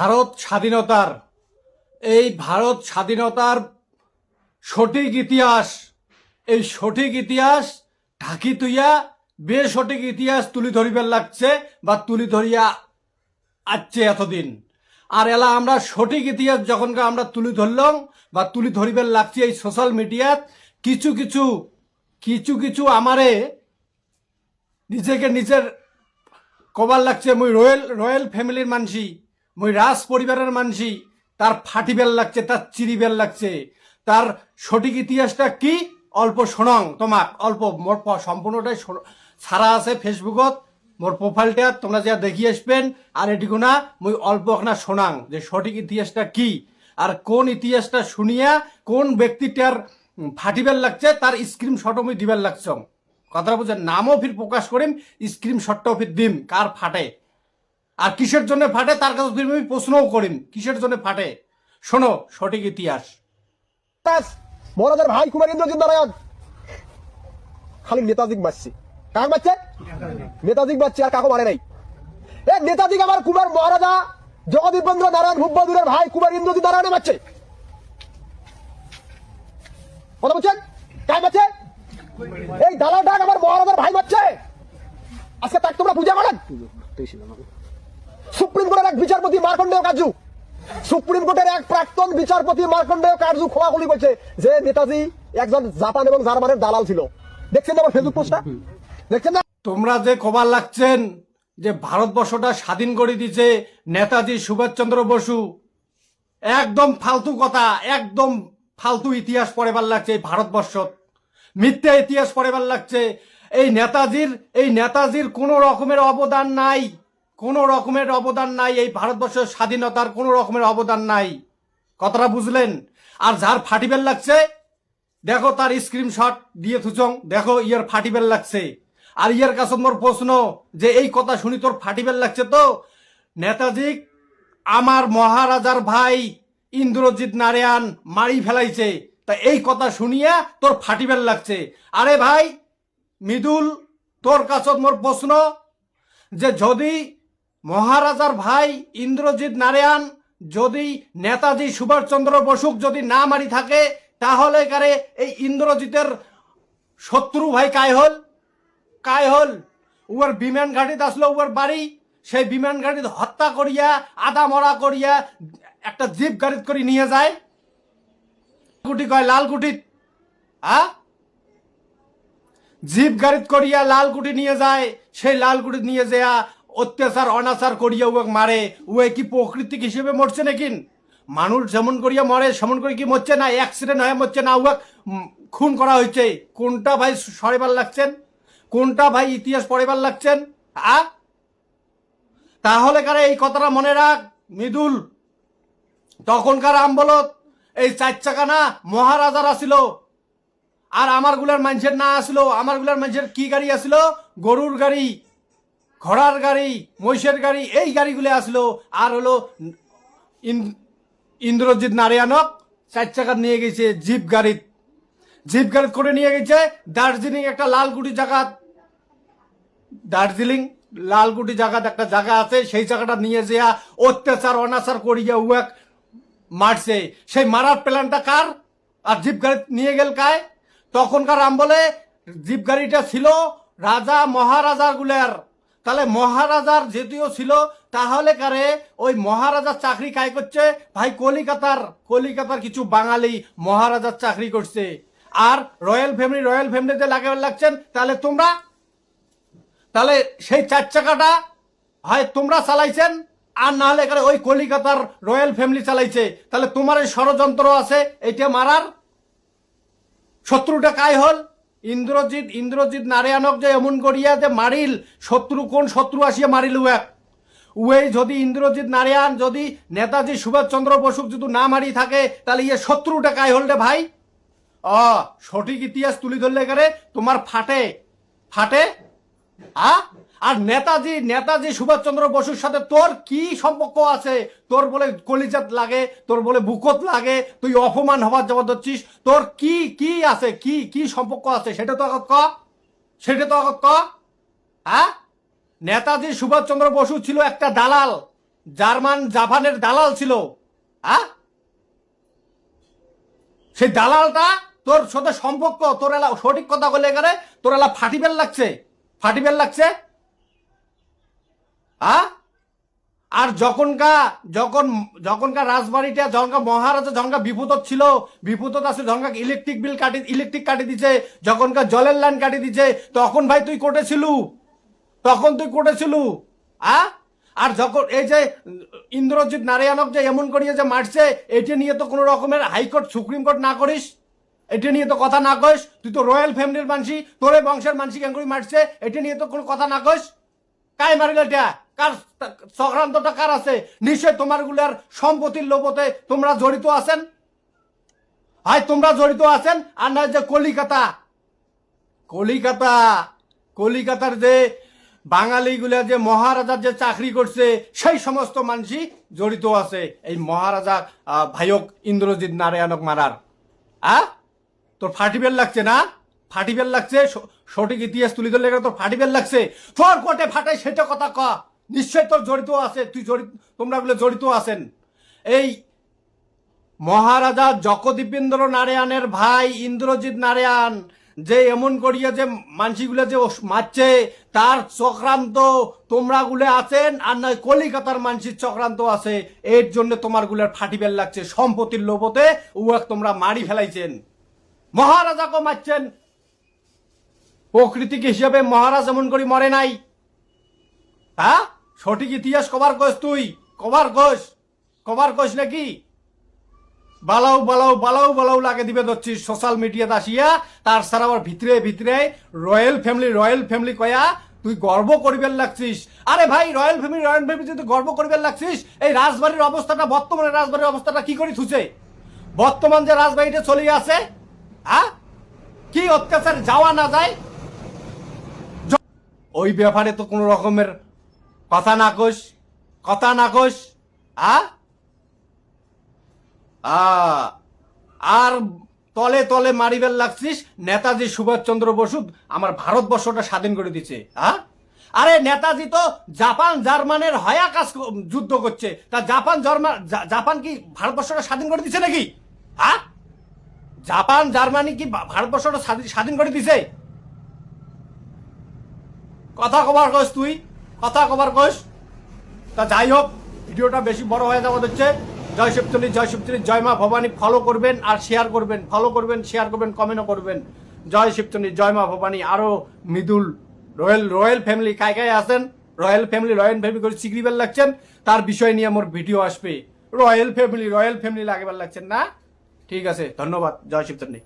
ভারত স্বাধীনতার, এই ভারত স্বাধীনতার সঠিক ইতিহাস, এই সঠিক ইতিহাস ঢাকি তুইয়া বেসঠিক ইতিহাস তুলি ধরিবার লাগছে বা তুলি ধরিয়া আসছে এতদিন। আর এলা আমরা সঠিক ইতিহাস যখন আমরা তুলি ধরলাম বা তুলি ধরিবার লাগছে এই সোশ্যাল মিডিয়াত কিছু কিছু কিছু কিছু আমারে নিজেকে নিজের কবার লাগছে। মুই রয়্যাল রয়্যাল ফ্যামিলির মানসি। মুই রাজ পরিবারের মানসি, তার ফাটিবেল লাগছে, তার চিরিবেল লাগছে। তার সঠিক ইতিহাসটা কি? অল্প শোনাং তোমাক অল্প মোর সম্পূর্ণটাই ছাড়া আছে ফেসবুকত, মোর প্রোফাইলটা তোমরা যা দেখি আসবেন, আর এটিকু না, মুই অল্প না শোনাং যে সঠিক ইতিহাসটা কি, আর কোন ইতিহাসটা শুনিয়া কোন ব্যক্তিটার ফাটিবেল লাগছে, তার স্ক্রিনশটও মুই দিবার লাগছং। কথাটা বুঝেন, নামও ফির প্রকাশ করিম স্ক্রিনশটটাও ফির দিম, কার ফাটে। আর কিসের জন্য ফাটে? তার কাছে আমি প্রশ্নও করিম, কিসের জন্য ফাটে? শোনো, সঠিক ইতিহাস। মহারাজার ভাই কুমার ইন্দ্রজিৎ নারায়ণ। খালি নেতাজিক মারছি কাক মারছে নেতাজিক মারছে আর কাকো মারে নাই। এ নেতাজিক আমার কুমার মহারাজা জগদীপেন্দ্র নারায়ণ ভূপ বাহাদুরের ভাই কুমার ইন্দ্রজিৎ নারায়ণে মারছে কথা বলছেন? কাক মারছে এই দালাল ডাক আমার মহারাজার ভাই মারছে আজকে তাক তোমরা পূজা করেন সুপ্রিম কোর্টের এক বিচারপতি মার্কণ্ডেয় কাজু সুপ্রিম কোর্টের এক প্রাক্তন বিচারপতি মার্কণ্ডেয় কাজু খোয়াখুলি করছে যে নেতাজি একজন জাপান এবং জার্মানের দালাল ছিল। দেখছেন আমার ফেসবুক পোস্টটা? দেখছেন না? তোমরা যে কবার লাগছেন যে ভারতবর্ষটা স্বাধীন করে দিছে নেতাজি সুভাষচন্দ্র বসু, একদম ফালতু কথা, একদম ফালতু ইতিহাস পড়েবার লাগছে এই ভারতবর্ষ। মিথ্যা ইতিহাস পড়েবার লাগছে। এই নেতাজির এই নেতাজির কোনো রকমের অবদান নাই। কোনো রকমের অবদান নাই এই ভারতবর্ষের স্বাধীনতার কোনো রকমের অবদান নাই। কথাটা বুঝলেন? আর যার ফাটিবেল লাগছে, দেখো তার স্ক্রিনশট দিয়ে থুচং, দেখো ইয়ার ফাটিবেল লাগছে। আর ইয়ার কাছে মোর প্রশ্ন, যে এই কথা শুনি তোর ফাটিবেল লাগছে তো? নেতাজি, আমার মহারাজার ভাই ইন্দ্রজিৎ নারায়ণ মারি ফেলাইছে। তা এই কথা শুনিয়া তোর ফাটিবেল লাগছে। আরে ভাই, মৃদুল, তোর কাছত মোর প্রশ্ন, যে যদি মহারাজার ভাই ইন্দ্রজিৎ নারায়ণ যদি নেতাজি সুভাষচন্দ্র বসুক যদি না মারি থাকে, তাহলে কারে এই ইন্দ্রজিতের শত্রু ভাই কায় হল কায় হল উয়ার বিমান ঘাটিতে আসলো উয়ার বাড়ি। সেই বিমান ঘাটিতে হত্যা করিয়া, আদা মরা করিয়া একটা জিপ গাড়িত করে নিয়ে যায়। কুটি কয় লাল কুটিত হ্যাঁ? জিপ গাড়িত করিয়া লালকুটি নিয়ে যায়। সেই লালকুটি নিয়ে যায়া অত্যাচার, অনাচার করিয়া উয়াক মারে। উয়ে কি প্রকৃতিক হিসেবে মরছে নাকি? মানুষ যেমন করিয়া মরে, সেমন করে কি মরছে না? অ্যাক্সিডেন্ট হয়ে মরছে না? উয়াক খুন করা হয়েছে। কোনটা ভাই সরেবার লাগছেন? কোনটা ভাই ইতিহাস পড়েবার লাগছেন? আ? তাহলে কারে এই কথাটা মনে রাখ, মৃদুল। তখনকার আমবলত এই চার চাকা না মহারাজার আসিল। আর আমারগুলার মানুষের না আসলো, আমারগুলার মানুষের কি গাড়ি আসলো? গরুর গাড়ি। ঘোড়ার গাড়ি, মহিষের গাড়ি, এই গাড়িগুলো আসলো। আর হলো ইন- ইন্দ্রজিৎ নারায়ণক চার চাকা নিয়ে গেছে জিপ গাড়িত জিপ গাড়ি করে নিয়ে গেছে দার্জিলিং একটা লালগুটি জায়গা। দার্জিলিং লালগুটি জায়গাত একটা জায়গা আছে, সেই জায়গাটা নিয়ে যেয়া অত্যাচার, অনাচার করিয়া উয়াক মারছে। সেই মারার প্ল্যানটা কার? আর জিপ গাড়ি নিয়ে গেল কায়? তখনকার আম বলে জিপ গাড়িটা ছিল রাজা মহারাজা গুলার তাহলে মহারাজার যদিও ছিল, তাহলে কারে ওই মহারাজার চাকরি কায় করছে? ভাই, কলিকাতার কলিকাতার কিছু বাঙালি মহারাজার চাকরি করছে। আর রয়্যাল ফ্যামিলি, রয়্যাল ফ্যামিলিতে লাগাবে লাগছেন, তাহলে তোমরা? তাহলে সেই চার চাকাটা, হয় তোমরা চালাইছেন, আর না হলে ওই কলিকাতার রয়্যাল ফ্যামিলি চালাইছে। তাহলে তোমার এই ষড়যন্ত্র আছে এটা মারার? শত্রুটা কায় হল? ইন্দ্রজিৎ ইন্দ্রজিৎ নারায়ণক যে এমন করিয়া যে মারিল, শত্রু কোন শত্রু আসিয়া মারিল উয়াক উয়েই যদি ইন্দ্রজিৎ নারায়ণ, যদি নেতাজি সুভাষচন্দ্র বসুক যদি না মারি থাকে, তাহলে ইয়ে শত্রুটা কায় হল রে ভাই? অ, সঠিক ইতিহাস তুলি ধরলে গেলে তোমার ফাটে। ফাটে? আ? আর নেতাজি নেতাজি সুভাষচন্দ্র বসুর সাথে তোর কি সম্পর্ক আছে? তোর বলে কলিজাত লাগে, তোর বলে বুকত লাগে, তুই অপমান হবার জবাব দিচ্ছিস। তোর কি কি আছে? কি কি সম্পর্ক আছে? সেটা তো আগত ক। সেটা তো আগত ক। হ্যাঁ? নেতাজি সুভাষচন্দ্র বসু ছিল একটা দালাল। জার্মান, জাপানের দালাল ছিল। হ্যাঁ? সেই দালালটা তোর সাথে সম্পর্ক, তোর এলা সঠিক কথা বলে গেলে তোর এলা ফাটিবেল লাগছে। ফাটিবেল লাগছে? হ্যাঁ আর যখনকা, যখন যখনকার রাজবাড়িটা যখনকার মহারাজা যখনকার বিপদ ছিল বিপদ আছে যখনকার ইলেকট্রিক বিল কাটি ইলেকট্রিক কাটি দিছে যখনকার জলের লাইন কাটি দিছে, তখন ভাই তুই কোটে ছিলু? তখন তুই কোটে ছিলু? আ? আর যখন এই যে ইন্দ্রজিৎ নারায়ণক যে এমন করিয়ে যে মারছে এটা নিয়ে তো কোনো রকমের হাইকোর্ট, সুপ্রিম কোর্ট না করিস? এটা নিয়ে তো কথা না কইস? তুই তো রয়্যাল ফ্যামিলির মানসি, তোরে বংশের মানসি কেন করে মারছে এটা নিয়ে তো কোনো কথা না কইস? কাই মারিলটা কার চক্রান্তটা কার আছে? নিশ্চয় তোমারগুলার সম্পত্তির লোভতে তোমরা জড়িত আছেন? হয় তোমরা জড়িত আছেন? আর নয় যে কলিকাতা। কলিকাতা কলিকাতার যে বাঙালিগুলা যে মহারাজার যে চাকরি করছে সেই সমস্ত মানুষই জড়িত আছে। এই মহারাজা আহ, ভাইয়ক ইন্দ্রজিৎ নারায়ণক মারার। আ? তোর ফাটিবেল লাগছে না? ফাটিবেল লাগছে? সঠিক ইতিহাস তুলি ধরলে তোর ফাটিবেল লাগছে? তোর কোটে ফাটাই সেটা কথা ক। নিশ্চয় তোর জড়িত আছে, তুই জড়িত, তোমরা গুলো জড়িত আছেন। এই মহারাজা জগদীপেন্দ্র নারায়ণের ভাই ইন্দ্রজিৎ নারায়ণ যে এমন করিয়া যে মানসিগুলো যে মারছে, তার চক্রান্ত তোমরা গুলে আছেন, আর নয় কলিকাতার মানসির চক্রান্ত আছে, এর জন্য তোমারগুলার ফাটিবেল লাগছে, সম্পত্তির লোভতে উয়াক তোমরা মারি ফেলাইছেন। মহারাজাকে মারছেন। প্রকৃতিক হিসাবে মহারাজ এমন করি মরে নাই। হ্যাঁ? সঠিক ইতিহাস কবার কোষ তুই? কবার কোষ কবার কোষ নাকি? বালাও বালাও বালাও বালাও লাগে দিবে ধরছিস সোশ্যাল মিডিয়াতে আসিয়া, তার সারা ভিতরে ভিতরে রয়্যাল ফ্যামিলি রয়্যাল ফ্যামিলি কয়া, তুই গর্ব করিবেন লাগছিস। আরে ভাই রয়্যাল ফ্যামিলি রয়্যাল ফ্যামিলি যদি গর্ব করিবেন লাগছিস, এই রাজবাড়ির অবস্থাটা, বর্তমানে রাজবাড়ির অবস্থাটা কি করে থুছে বর্তমান যে রাজবাড়িটা চলে আছে হ্যাঁ কি অত্যাচার যাওয়া না যায়? ওই ব্যাপারে তো কোনো রকমের কথা না কোষ কথা না কোষ আর তলে তলে মারিবেল লাগছিস, নেতাজি সুভাষচন্দ্র বসু আমার ভারতবর্ষটা স্বাধীন করে দিচ্ছে হ্যাঁ আরে নেতাজি তো জাপান, জার্মানের হয়া কাজ যুদ্ধ করছে, তা জাপান জার্মান জাপান কি ভারতবর্ষটা স্বাধীন করে দিচ্ছে নাকি হ্যাঁ জাপান, জার্মানি কি ভারতবর্ষটা স্বাধীন করে দিছে? কথা কবার কস তুই। কথা কবার কস তা যাই হোক, ভিডিওটা বেশি বড় হয়ে যাওয়া হচ্ছে। জয় শিবতলি জয় শিবতলি জয় মা ভবানী ফলো করবেন আর শেয়ার করবেন ফলো করবেন শেয়ার করবেন কমেন্টও করবেন। জয় শিবতলি জয় মা ভবানী, আরও মৃদুল, রয়্যাল রয়্যাল ফ্যামিলি কায় কায় আছেন? রয়্যাল ফ্যামিলি রয়্যাল ফ্যামিলি করে চিগরিবেল লাগছেন। তার বিষয় নিয়ে আমার ভিডিও আসবে। রয়্যাল ফ্যামিলি রয়্যাল ফ্যামিলি লাগেবার লাগছেন না? ঠিক আছে, ধন্যবাদ। জয় শিবতলি